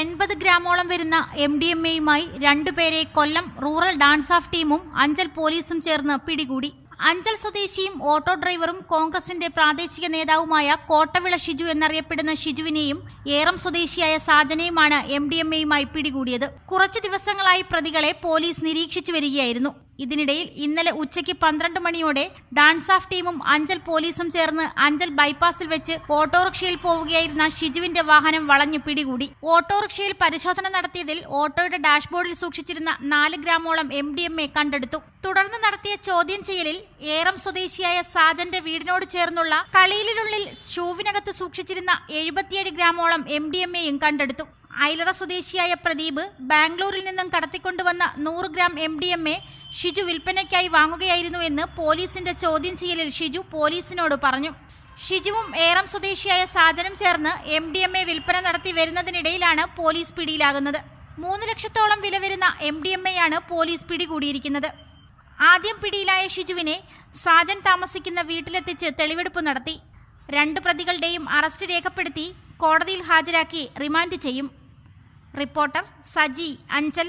എൺപത് ഗ്രാമോളം വരുന്ന M D M എയുമായി രണ്ടുപേരെ കൊല്ലം റൂറൽ ഡാൻസ് ഓഫ് ടീമും അഞ്ചൽ പോലീസും ചേർന്ന് പിടികൂടി. അഞ്ചൽ സ്വദേശിയും ഓട്ടോ ഡ്രൈവറും കോൺഗ്രസിന്റെ പ്രാദേശിക നേതാവുമായ കോട്ടവിള ഷിജു എന്നറിയപ്പെടുന്ന ഷിജുവിനെയും ഏറം സ്വദേശിയായ സാജനയുമാണ് എം ഡി എം എയുമായി പിടികൂടിയത്. കുറച്ചു ദിവസങ്ങളായി പ്രതികളെ പോലീസ് നിരീക്ഷിച്ചു വരികയായിരുന്നു. ഇതിനിടയിൽ ഇന്നലെ ഉച്ചയ്ക്ക് പന്ത്രണ്ട് മണിയോടെ ഡാൻസ് ഓഫ് ടീമും അഞ്ചൽ പോലീസും ചേർന്ന് അഞ്ചൽ ബൈപ്പാസിൽ വെച്ച് ഓട്ടോറിക്ഷയിൽ പോവുകയായിരുന്ന ഷിജുവിന്റെ വാഹനം വളഞ്ഞു പിടികൂടി. ഓട്ടോറിക്ഷയിൽ പരിശോധന നടത്തിയതിൽ ഓട്ടോയുടെ ഡാഷ്ബോർഡിൽ സൂക്ഷിച്ചിരുന്ന നാല് ഗ്രാമോളം എം ഡി എം എ കണ്ടെടുത്തു. തുടർന്ന് നടത്തിയ ചോദ്യം ചെയ്യലിൽ ഏറം സ്വദേശിയായ സാജന്റെ വീടിനോട് ചേർന്നുള്ള കളിയിലിനുള്ളിൽ ഷൂവിനകത്ത് സൂക്ഷിച്ചിരുന്ന എഴുപത്തിയേഴ് ഗ്രാമോളം എം ഡി എം എയും കണ്ടെടുത്തു. ഐലറ സ്വദേശിയായ പ്രദീപ് ബാംഗ്ലൂരിൽ നിന്നും കടത്തിക്കൊണ്ടുവന്ന നൂറ് gram M D M A Shiju വിൽപ്പനയ്ക്കായി വാങ്ങുകയായിരുന്നുവെന്ന് പോലീസിന്റെ ചോദ്യം ചെയ്യലിൽ ഷിജു പോലീസിനോട് പറഞ്ഞു. ഷിജുവും ഏറം സ്വദേശിയായ സാജനും ചേർന്ന് എം ഡി എം എ വിൽപ്പന നടത്തി വരുന്നതിനിടയിലാണ് പോലീസ് പിടിയിലാകുന്നത്. മൂന്ന് ലക്ഷത്തോളം വില വരുന്ന എം ഡി എം എയാണ് പോലീസ് പിടികൂടിയിരിക്കുന്നത്. ആദ്യം പിടിയിലായ ഷിജുവിനെ സാജൻ താമസിക്കുന്ന വീട്ടിലെത്തിച്ച് തെളിവെടുപ്പ് നടത്തി. രണ്ട് പ്രതികളുടെയും അറസ്റ്റ് രേഖപ്പെടുത്തി കോടതിയിൽ ഹാജരാക്കി റിമാൻഡ് ചെയ്യും. റിപ്പോർട്ടർ സജി അഞ്ചൽ